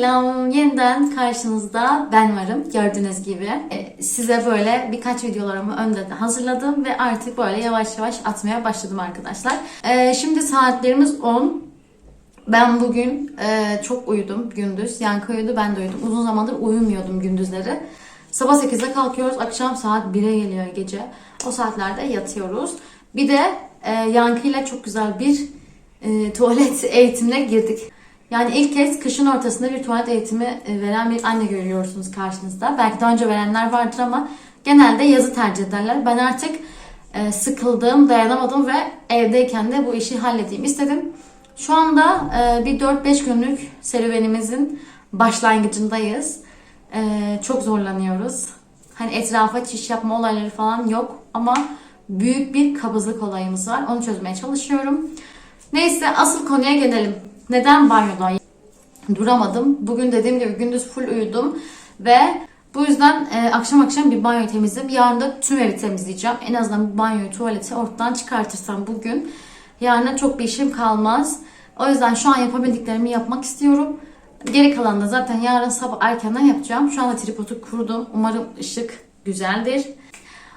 Selam. Yeniden karşınızda ben varım gördüğünüz gibi. Ee, Size böyle birkaç videolarımı önden hazırladım ve artık böyle yavaş yavaş atmaya başladım arkadaşlar. Ee, Şimdi saatlerimiz 10. Ben bugün e, çok uyudum gündüz. Yankı uyudu ben de uyudum. Uzun zamandır uyumuyordum gündüzleri. Sabah 8'de kalkıyoruz. Akşam saat 1'e geliyor gece. O saatlerde yatıyoruz. Bir de e, Yankı ile çok güzel bir e, tuvalet eğitimine girdik. Yani ilk kez kışın ortasında bir tuvalet eğitimi e, veren bir anne görüyorsunuz karşınızda. Belki daha önce verenler vardır ama genelde yazı tercih ederler. Ben artık e, sıkıldım, dayanamadım ve evdeyken de bu işi halledeyim istedim. Şu anda e, bir 4-5 günlük serüvenimizin başlangıcındayız. Çok zorlanıyoruz. Hani etrafa çiş yapma olayları falan yok ama büyük bir kabızlık olayımız var. Onu çözmeye çalışıyorum. Neyse asıl konuya gelelim. Neden banyoda duramadım? Bugün dediğim gibi gündüz full uyudum ve bu yüzden e, akşam akşam bir banyo temizledim. Yarın da tüm evi temizleyeceğim. En azından bir banyoyu, tuvaleti ortadan çıkartırsam bugün yarına çok bir işim kalmaz. O yüzden şu an yapabildiklerimi yapmak istiyorum. Geri kalan da zaten yarın sabah erkenden yapacağım. Şu anda tripodu kurdum. Umarım ışık güzeldir.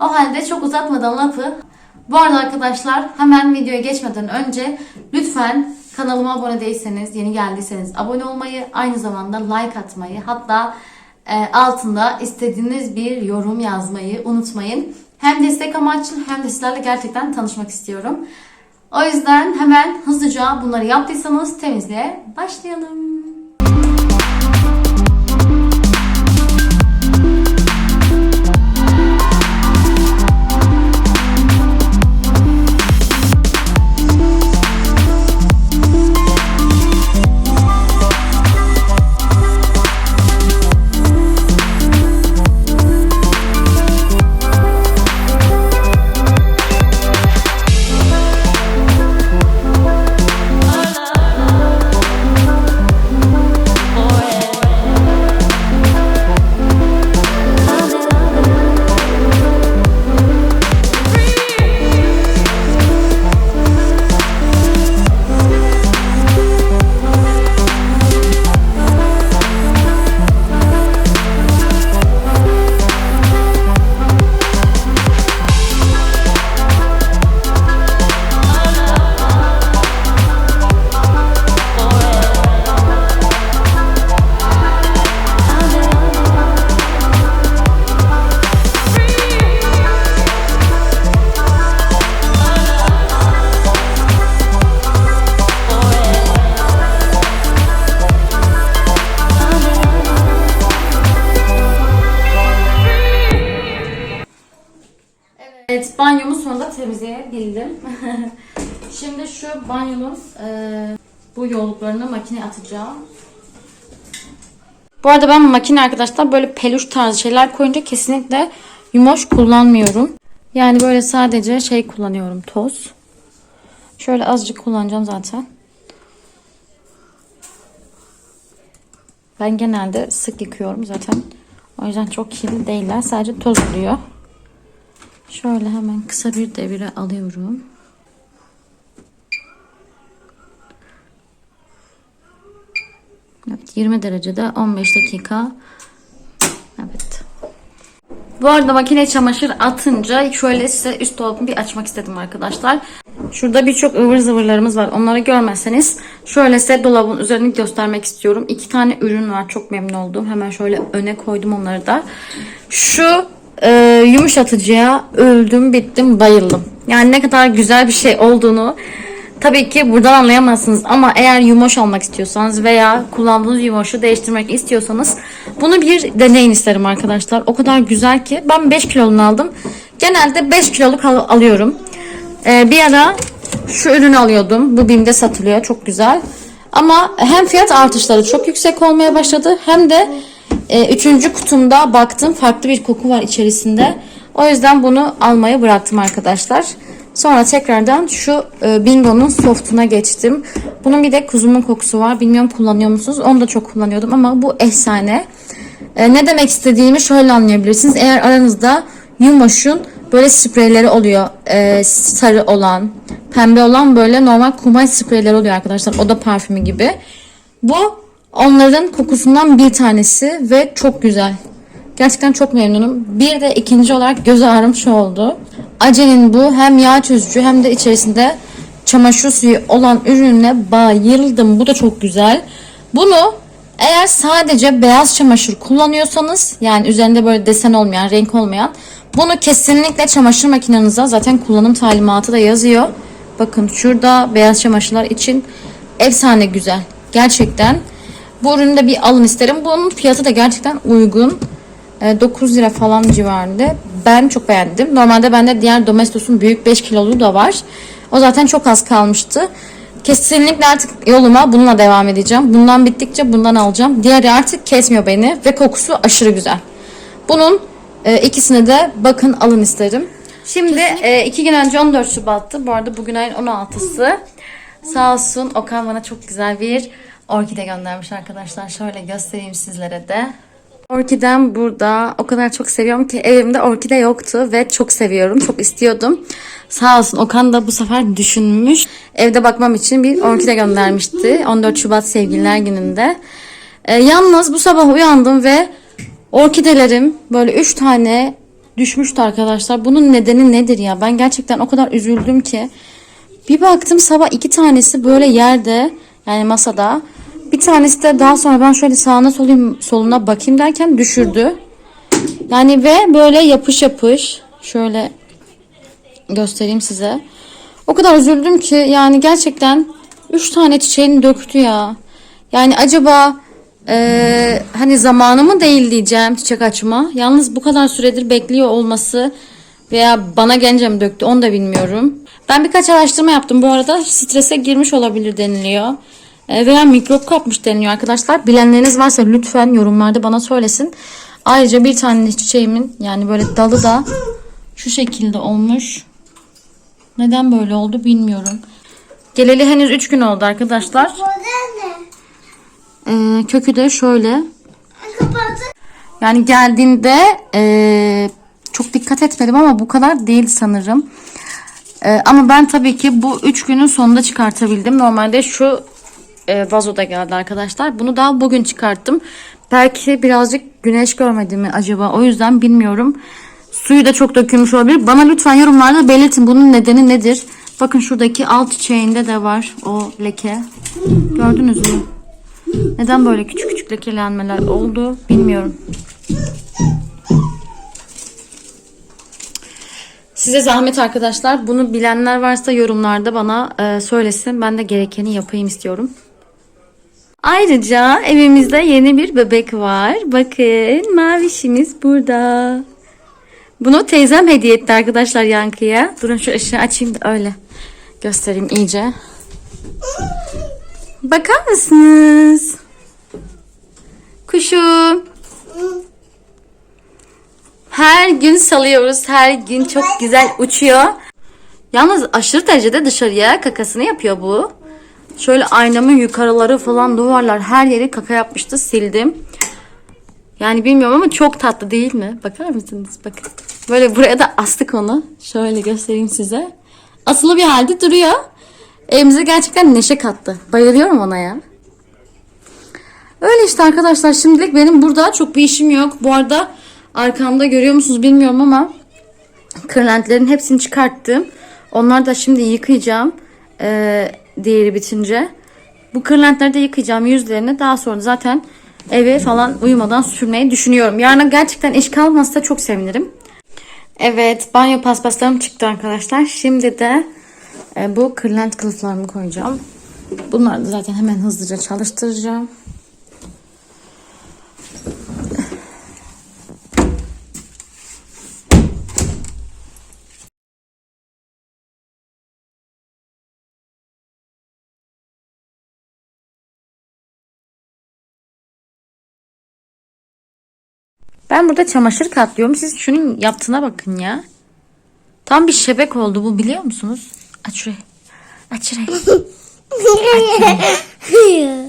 O halde çok uzatmadan lafı. Bu arada arkadaşlar hemen videoya geçmeden önce lütfen kanalıma abone değilseniz, yeni geldiyseniz abone olmayı, aynı zamanda like atmayı, hatta e, altında istediğiniz bir yorum yazmayı unutmayın. Hem destek amaçlı hem de sizlerle gerçekten tanışmak istiyorum. O yüzden hemen hızlıca bunları yaptıysanız temizliğe başlayalım. Banyomu sonunda temizleyebildim. Şimdi şu banyonun e, bu yolluklarını makineye atacağım. Bu arada ben makine arkadaşlar böyle peluş tarzı şeyler koyunca kesinlikle yumoş kullanmıyorum. Yani böyle sadece şey kullanıyorum toz. Şöyle azıcık kullanacağım zaten. Ben genelde sık yıkıyorum zaten. O yüzden çok kirli değiller. Sadece toz oluyor. Şöyle hemen kısa bir devire alıyorum. Evet 20 derecede 15 dakika. Evet. Bu arada makine çamaşır atınca şöyle size üst dolabımı bir açmak istedim arkadaşlar. Şurada birçok ıvır zıvırlarımız var. Onları görmezseniz şöyle size dolabın üzerini göstermek istiyorum. İki tane ürün var. Çok memnun oldum. Hemen şöyle öne koydum onları da. Şu e, yumuşatıcıya öldüm, bittim, bayıldım. Yani ne kadar güzel bir şey olduğunu Tabii ki buradan anlayamazsınız ama eğer yumoş almak istiyorsanız veya kullandığınız yumoşu değiştirmek istiyorsanız bunu bir deneyin isterim arkadaşlar. O kadar güzel ki ben 5 kilolunu aldım. Genelde 5 kiloluk al- alıyorum. Ee, bir ara şu ürünü alıyordum. Bu BİM'de satılıyor. Çok güzel. Ama hem fiyat artışları çok yüksek olmaya başladı hem de e, üçüncü kutumda baktım farklı bir koku var içerisinde. O yüzden bunu almayı bıraktım arkadaşlar. Sonra tekrardan şu e, Bingo'nun softuna geçtim. Bunun bir de kuzumun kokusu var. Bilmiyorum kullanıyor musunuz? Onu da çok kullanıyordum ama bu efsane. E, ne demek istediğimi şöyle anlayabilirsiniz. Eğer aranızda Yumoş'un böyle spreyleri oluyor. E, sarı olan, pembe olan böyle normal kumaş spreyleri oluyor arkadaşlar. Oda parfümü gibi. Bu onların kokusundan bir tanesi ve çok güzel. Gerçekten çok memnunum. Bir de ikinci olarak göz ağrım şu oldu. Ace'nin bu hem yağ çözücü hem de içerisinde çamaşır suyu olan ürününe bayıldım. Bu da çok güzel. Bunu eğer sadece beyaz çamaşır kullanıyorsanız yani üzerinde böyle desen olmayan, renk olmayan bunu kesinlikle çamaşır makinenize zaten kullanım talimatı da yazıyor. Bakın şurada beyaz çamaşırlar için efsane güzel. Gerçekten. Bu ürünü de bir alın isterim. Bunun fiyatı da gerçekten uygun. E, 9 lira falan civarında. Ben çok beğendim. Normalde bende diğer Domestos'un büyük 5 kilolu da var. O zaten çok az kalmıştı. Kesinlikle artık yoluma bununla devam edeceğim. Bundan bittikçe bundan alacağım. Diğeri artık kesmiyor beni ve kokusu aşırı güzel. Bunun e, ikisini de bakın alın isterim. Şimdi e, iki gün önce 14 Şubat'tı. Bu arada bugün ayın 16'sı. Sağ olsun Okan bana çok güzel bir orkide göndermiş arkadaşlar. Şöyle göstereyim sizlere de. Orkidem burada. O kadar çok seviyorum ki evimde orkide yoktu ve çok seviyorum. Çok istiyordum. Sağ olsun Okan da bu sefer düşünmüş. Evde bakmam için bir orkide göndermişti. 14 Şubat Sevgililer Günü'nde. Ee, yalnız bu sabah uyandım ve orkidelerim böyle 3 tane düşmüştü arkadaşlar. Bunun nedeni nedir ya? Ben gerçekten o kadar üzüldüm ki. Bir baktım sabah iki tanesi böyle yerde yani masada. Bir tanesi de daha sonra ben şöyle sağına soluyum, soluna bakayım derken düşürdü. Yani ve böyle yapış yapış şöyle göstereyim size. O kadar üzüldüm ki yani gerçekten 3 tane çiçeğini döktü ya. Yani acaba eee, hani zamanı mı değil diyeceğim çiçek açma. Yalnız bu kadar süredir bekliyor olması veya bana gelince mi döktü onu da bilmiyorum. Ben birkaç araştırma yaptım bu arada strese girmiş olabilir deniliyor. E, veya mikrop kapmış deniliyor arkadaşlar. Bilenleriniz varsa lütfen yorumlarda bana söylesin. Ayrıca bir tane çiçeğimin yani böyle dalı da şu şekilde olmuş. Neden böyle oldu bilmiyorum. Geleli henüz 3 gün oldu arkadaşlar. Ee, kökü de şöyle. Yani geldiğinde ee, çok dikkat etmedim ama bu kadar değil sanırım. Ee, ama ben tabii ki bu 3 günün sonunda çıkartabildim. Normalde şu e, vazoda geldi arkadaşlar. Bunu daha bugün çıkarttım. Belki birazcık güneş görmedi mi acaba? O yüzden bilmiyorum. Suyu da çok dökülmüş olabilir. Bana lütfen yorumlarda belirtin bunun nedeni nedir? Bakın şuradaki alt çiçeğinde de var o leke. Gördünüz mü? Neden böyle küçük küçük lekelenmeler oldu bilmiyorum. Size zahmet arkadaşlar. Bunu bilenler varsa yorumlarda bana e, söylesin. Ben de gerekeni yapayım istiyorum. Ayrıca evimizde yeni bir bebek var. Bakın mavişimiz burada. Bunu teyzem hediye etti arkadaşlar Yankı'ya. Durun şu ışığı açayım da öyle göstereyim iyice. Bakar mısınız? Kuşum. Her gün salıyoruz. Her gün çok güzel uçuyor. Yalnız aşırı derecede dışarıya kakasını yapıyor bu. Şöyle aynamın yukarıları falan duvarlar her yeri kaka yapmıştı sildim. Yani bilmiyorum ama çok tatlı değil mi? Bakar mısınız? Bakın. Böyle buraya da astık onu. Şöyle göstereyim size. Asılı bir halde duruyor. Evimize gerçekten neşe kattı. Bayılıyorum ona ya. Öyle işte arkadaşlar şimdilik benim burada çok bir işim yok. Bu arada arkamda görüyor musunuz bilmiyorum ama kırlentlerin hepsini çıkarttım. Onları da şimdi yıkayacağım. Ee, diğeri bitince. Bu kırlentleri de yıkayacağım yüzlerini. Daha sonra zaten eve falan uyumadan sürmeyi düşünüyorum. Yarına gerçekten iş kalmazsa çok sevinirim. Evet banyo paspaslarım çıktı arkadaşlar. Şimdi de e, bu kırlent kılıflarımı koyacağım. Bunları da zaten hemen hızlıca çalıştıracağım. Ben burada çamaşır katlıyorum. Siz şunun yaptığına bakın ya. Tam bir şebek oldu bu biliyor musunuz? Aç şurayı. Aç şurayı.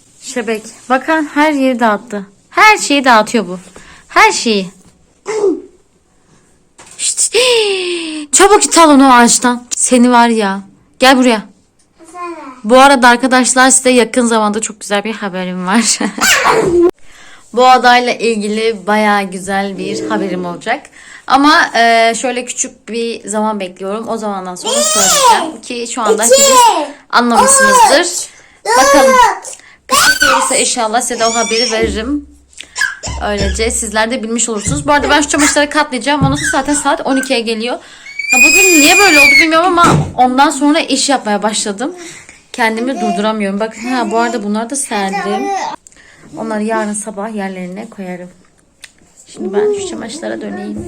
Şebek. Bakın her yeri dağıttı. Her şeyi dağıtıyor bu. Her şeyi. Şşt. Çabuk git al onu ağaçtan. Seni var ya. Gel buraya. Bu arada arkadaşlar size yakın zamanda çok güzel bir haberim var. Bu adayla ilgili baya güzel bir haberim olacak. Ama e, şöyle küçük bir zaman bekliyorum. O zamandan sonra söyleyeceğim ki şu anda hepiniz anlamışsınızdır. Bakalım. Kısmet olursa inşallah size de o haberi veririm. Öylece sizler de bilmiş olursunuz. Bu arada ben şu çamaşırları katlayacağım. Sonra zaten saat 12'ye geliyor. Ha, bugün niye böyle oldu bilmiyorum ama ondan sonra iş yapmaya başladım. Kendimi durduramıyorum. Bak ha bu arada bunları da serdim. Onları yarın sabah yerlerine koyarım. Şimdi ben şu çamaşırlara döneyim.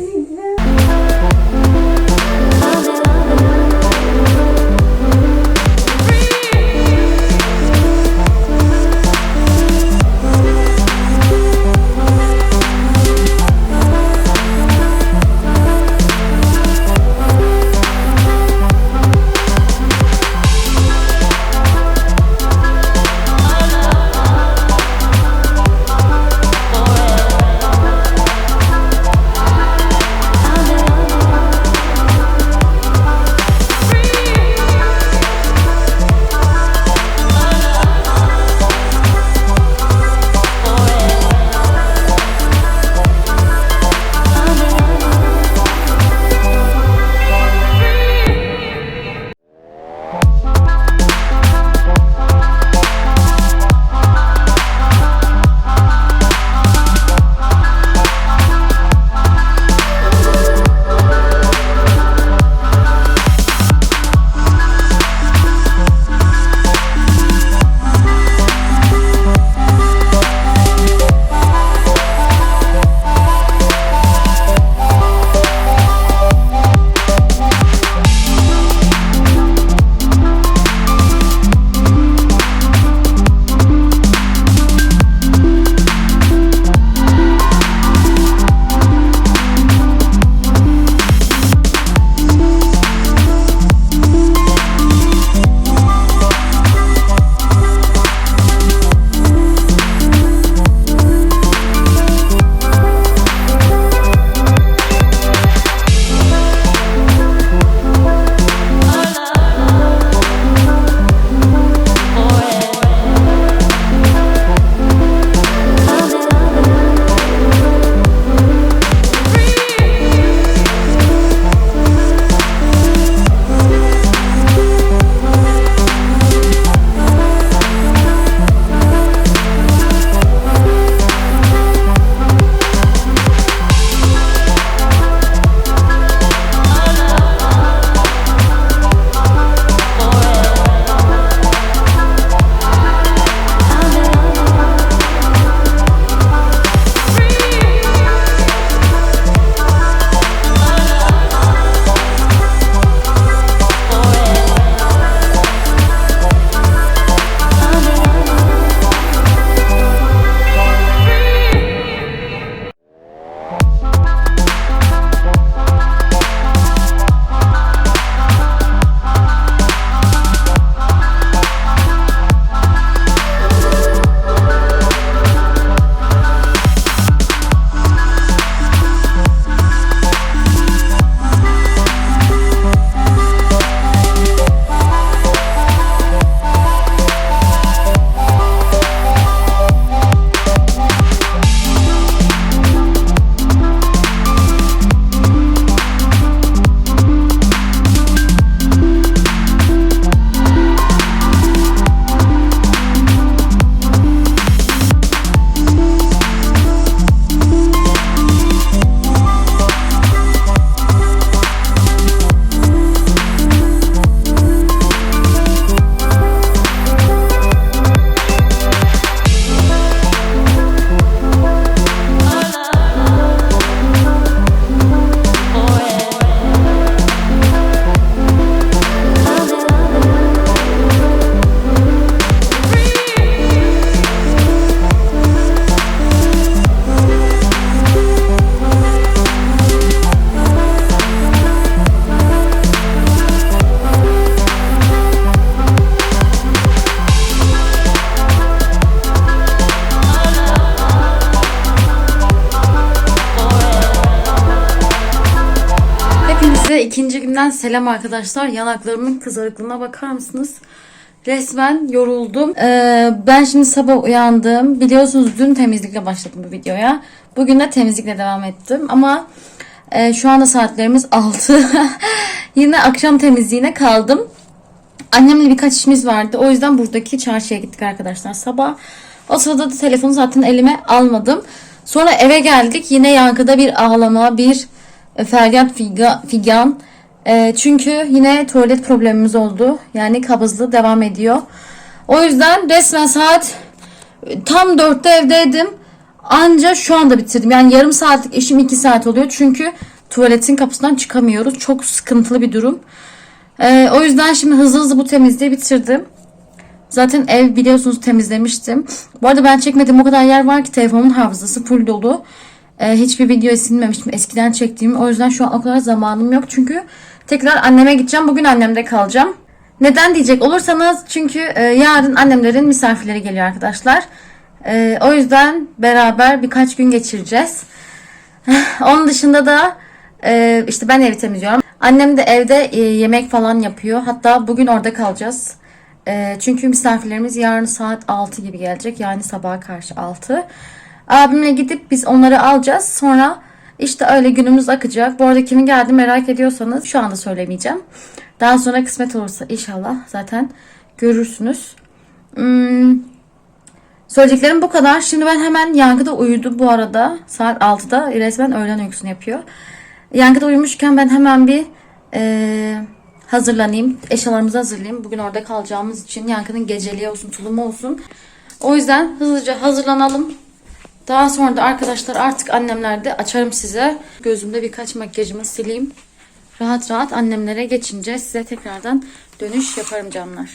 Günden selam arkadaşlar. Yanaklarımın kızarıklığına bakar mısınız? Resmen yoruldum. Ee, ben şimdi sabah uyandım. Biliyorsunuz dün temizlikle başladım bu videoya. Bugün de temizlikle devam ettim. Ama e, şu anda saatlerimiz 6. Yine akşam temizliğine kaldım. Annemle birkaç işimiz vardı. O yüzden buradaki çarşıya gittik arkadaşlar sabah. O sırada da telefonu zaten elime almadım. Sonra eve geldik. Yine yankıda bir ağlama, bir e, feryat figa- figan. E, çünkü yine tuvalet problemimiz oldu. Yani kabızlığı devam ediyor. O yüzden resmen saat tam dörtte evdeydim. Anca şu anda bitirdim. Yani yarım saatlik işim iki saat oluyor. Çünkü tuvaletin kapısından çıkamıyoruz. Çok sıkıntılı bir durum. Ee, o yüzden şimdi hızlı hızlı bu temizliği bitirdim. Zaten ev biliyorsunuz temizlemiştim. Bu arada ben çekmediğim o kadar yer var ki telefonun hafızası full dolu. Ee, hiçbir video silmemiştim eskiden çektiğim. O yüzden şu an o kadar zamanım yok. Çünkü tekrar anneme gideceğim. Bugün annemde kalacağım. Neden diyecek olursanız çünkü e, yarın annemlerin misafirleri geliyor arkadaşlar. E, o yüzden beraber birkaç gün geçireceğiz. Onun dışında da e, işte ben evi temizliyorum. Annem de evde e, yemek falan yapıyor. Hatta bugün orada kalacağız. E, çünkü misafirlerimiz yarın saat 6 gibi gelecek. Yani sabaha karşı 6. Abimle gidip biz onları alacağız. Sonra işte öyle günümüz akacak. Bu arada kimin geldi merak ediyorsanız şu anda söylemeyeceğim. Daha sonra kısmet olursa inşallah zaten görürsünüz. Hmm, Söyleyeceklerim bu kadar. Şimdi ben hemen yankıda uyudum bu arada. Saat 6'da resmen öğlen uykusunu yapıyor. Yankıda uyumuşken ben hemen bir eee, hazırlanayım. Eşyalarımızı hazırlayayım. Bugün orada kalacağımız için yankının geceliği olsun, tulumu olsun. O yüzden hızlıca hazırlanalım. Daha sonra da arkadaşlar artık annemlerde açarım size. Gözümde birkaç makyajımı sileyim. Rahat rahat annemlere geçince size tekrardan dönüş yaparım canlar.